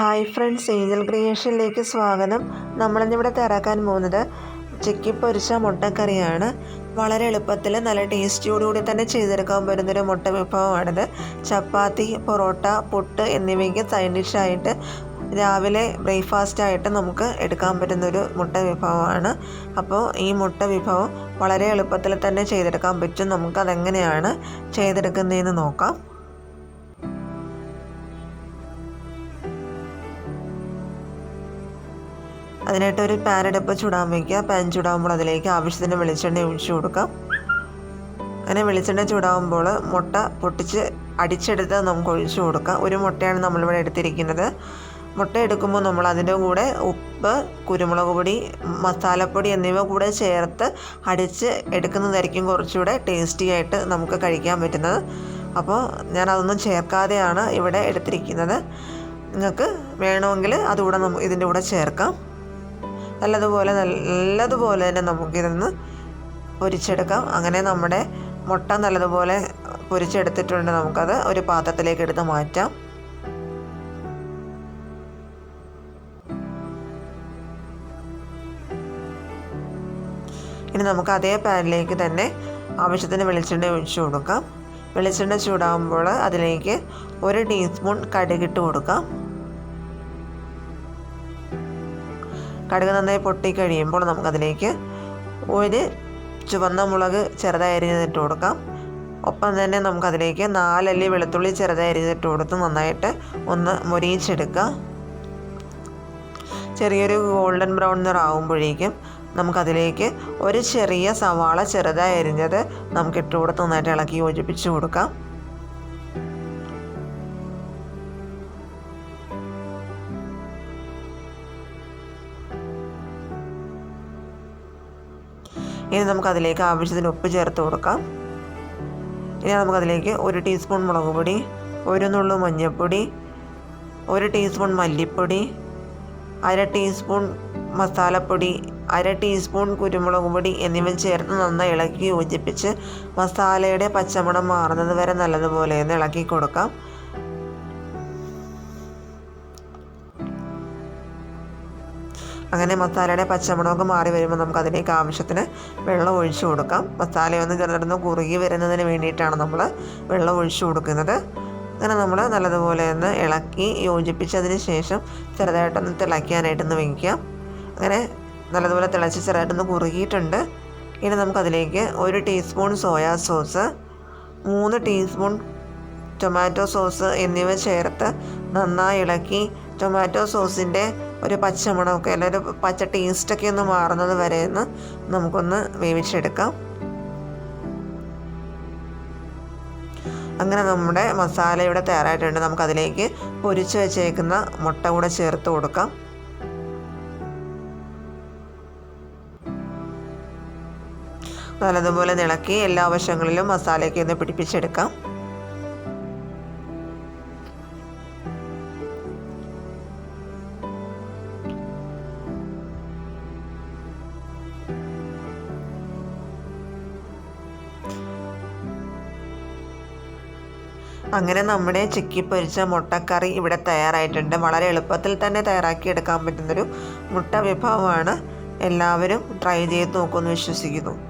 Hi friends Angel ക്രിയേഷനിലേക്ക് സ്വാഗതം. നമ്മളിന്നിവിടെ തയ്യാറാക്കാൻ പോകുന്നത് ചിക്കി പൊരിച്ച മുട്ടക്കറിയാണ്. വളരെ എളുപ്പത്തിൽ നല്ല ടേസ്റ്റിയോടുകൂടി തന്നെ ചെയ്തെടുക്കാൻ പറ്റുന്നൊരു മുട്ട വിഭവമാണിത്. ചപ്പാത്തി പൊറോട്ട പുട്ട് എന്നിവയ്ക്ക് സൈഡ് ഡിഷായിട്ട് രാവിലെ ബ്രേക്ക്ഫാസ്റ്റ് ആയിട്ട് നമുക്ക് എടുക്കാൻ പറ്റുന്നൊരു മുട്ട വിഭവമാണ്. അപ്പോൾ ഈ മുട്ട വിഭവം വളരെ എളുപ്പത്തിൽ തന്നെ ചെയ്തെടുക്കാൻ പറ്റും. നമുക്കതെങ്ങനെയാണ് ചെയ്തെടുക്കുന്നതെന്ന് നോക്കാം. അതിനായിട്ട് ഒരു പാൻ അടുപ്പ് ചൂടാൻ വയ്ക്കുക പാൻ ചൂടാകുമ്പോൾ അതിലേക്ക് ആവശ്യത്തിന് വെളിച്ചെണ്ണ ഒഴിച്ചു കൊടുക്കാം. അങ്ങനെ വെളിച്ചെണ്ണ ചൂടാകുമ്പോൾ മുട്ട പൊട്ടിച്ച് അടിച്ചെടുത്ത് നമുക്ക് ഒഴിച്ചു കൊടുക്കാം. ഒരു മുട്ടയാണ് നമ്മളിവിടെ എടുത്തിരിക്കുന്നത്. മുട്ട എടുക്കുമ്പോൾ നമ്മൾ അതിന്റെ കൂടെ ഉപ്പ് കുരുമുളക് പൊടി മസാലപ്പൊടി എന്നിവ കൂടെ ചേർത്ത് അടിച്ച് എടുക്കുന്നതായിരിക്കും കുറച്ചുകൂടെ ടേസ്റ്റി ആയിട്ട് നമുക്ക് കഴിക്കാൻ പറ്റുന്നത്. അപ്പോൾ ഞാൻ അതൊന്നും ചേർക്കാതെയാണ് ഇവിടെ എടുത്തിരിക്കുന്നത്. നിങ്ങൾക്ക് വേണമെങ്കിൽ അതുകൂടെ നമുക്ക് ഇതിന്റെ കൂടെ ചേർക്കാം. നല്ലതുപോലെ നല്ലതുപോലെ തന്നെ നമുക്കിതൊന്ന് പൊരിച്ചെടുക്കാം. അങ്ങനെ നമ്മുടെ മുട്ട നല്ലതുപോലെ പൊരിച്ചെടുത്തിട്ടുണ്ട്. നമുക്കത് ഒരു പാത്രത്തിലേക്ക് എടുത്ത് മാറ്റാം. ഇനി നമുക്ക് അതേ പാനിലേക്ക് തന്നെ ആവശ്യത്തിന് വെളിച്ചെണ്ണ ഒഴിച്ചു കൊടുക്കാം. വെളിച്ചെണ്ണ ചൂടാകുമ്പോൾ അതിലേക്ക് ഒരു ടീസ്പൂൺ കടുകിട്ട് കൊടുക്കാം. കടുക് നന്നായി പൊട്ടിക്കഴിയുമ്പോൾ നമുക്കതിലേക്ക് ഒരു ചുവന്ന മുളക് ചെറുതായി അരിഞ്ഞിട്ട് കൊടുക്കാം. ഒപ്പം തന്നെ നമുക്കതിലേക്ക് നാലല്ലി വെളുത്തുള്ളി ചെറുതായി അരിഞ്ഞിട്ട് കൊടുത്ത് നന്നായിട്ട് ഒന്ന് മൊരിയിച്ചെടുക്കുക ചെറിയൊരു ഗോൾഡൻ ബ്രൗൺ നിറാവുമ്പോഴേക്കും നമുക്കതിലേക്ക് ഒരു ചെറിയ സവാള ചെറുതായി അരിഞ്ഞത് നമുക്ക് ഇട്ട് കൊടുത്ത് നന്നായിട്ട് ഇളക്കി യോജിപ്പിച്ച് കൊടുക്കാം. ഇനി നമുക്കതിലേക്ക് ആവശ്യത്തിന് ഉപ്പ് ചേർത്ത് കൊടുക്കാം. ഇനി നമുക്കതിലേക്ക് ഒരു ടീസ്പൂൺ മുളക് പൊടി ഒരു നുള്ളു മഞ്ഞൾപ്പൊടി ഒരു ടീസ്പൂൺ മല്ലിപ്പൊടി അര ടീസ്പൂൺ മസാലപ്പൊടി അര ടീസ്പൂൺ കുരുമുളക് പൊടി എന്നിവ ചേർത്ത് നന്നായി ഇളക്കി യോജിപ്പിച്ച് മസാലയുടെ പച്ചമണം മാറുന്നത് വരെ നല്ലതുപോലെ ഒന്ന് ഇളക്കി കൊടുക്കാം. അങ്ങനെ മസാലയുടെ പച്ചമുളക് മാറി വരുമ്പോൾ നമുക്ക് അതിലേക്ക് ആവശ്യത്തിന് വെള്ളം ഒഴിച്ചു കൊടുക്കാം. മസാലയൊന്ന് ചെറുതൊന്ന് കുറുകി വരുന്നതിന് വേണ്ടിയിട്ടാണ് നമ്മൾ വെള്ളം ഒഴിച്ചു കൊടുക്കുന്നത്. അങ്ങനെ നമ്മൾ നല്ലതുപോലെ ഒന്ന് ഇളക്കി യോജിപ്പിച്ചതിന് ശേഷം ചെറുതായിട്ടൊന്ന് തിളയ്ക്കാനായിട്ടൊന്ന് വയ്ക്കാം അങ്ങനെ നല്ലതുപോലെ തിളച്ച് ചെറുതായിട്ടൊന്ന് കുറുകിയിട്ടുണ്ട്. ഇനി നമുക്കതിലേക്ക് ഒരു ടീസ്പൂൺ സോയാ സോസ് മൂന്ന് ടീസ്പൂൺ ടൊമാറ്റോ സോസ് എന്നിവ ചേർത്ത് നന്നായി ഇളക്കി ടൊമാറ്റോ സോസിന്റെ ഒരു പച്ചമണമൊക്കെ അല്ലെങ്കിൽ ഒരു പച്ച ടേസ്റ്റൊക്കെ ഒന്ന് മാറുന്നത് വരെ ഒന്ന് നമുക്കൊന്ന് വേവിച്ചെടുക്കാം. അങ്ങനെ നമ്മുടെ മസാല ഇവിടെ തയ്യാറായിട്ടുണ്ട്. നമുക്കതിലേക്ക് പൊരിച്ച് വെച്ചേക്കുന്ന മുട്ട കൂടെ ചേർത്ത് കൊടുക്കാം. നല്ലതുപോലെ നിളക്കി എല്ലാ വശങ്ങളിലും മസാലയൊക്കെ ഒന്ന് പിടിപ്പിച്ചെടുക്കാം. അങ്ങനെ നമ്മുടെ ചിക്കി പൊരിച്ച മുട്ടക്കറി ഇവിടെ തയ്യാറായിട്ടുണ്ട്. വളരെ എളുപ്പത്തിൽ തന്നെ തയ്യാറാക്കിയെടുക്കാൻ പറ്റുന്നൊരു മുട്ട വിഭവമാണ്. എല്ലാവരും ട്രൈ ചെയ്ത് നോക്കുമെന്ന് വിശ്വസിക്കുന്നു.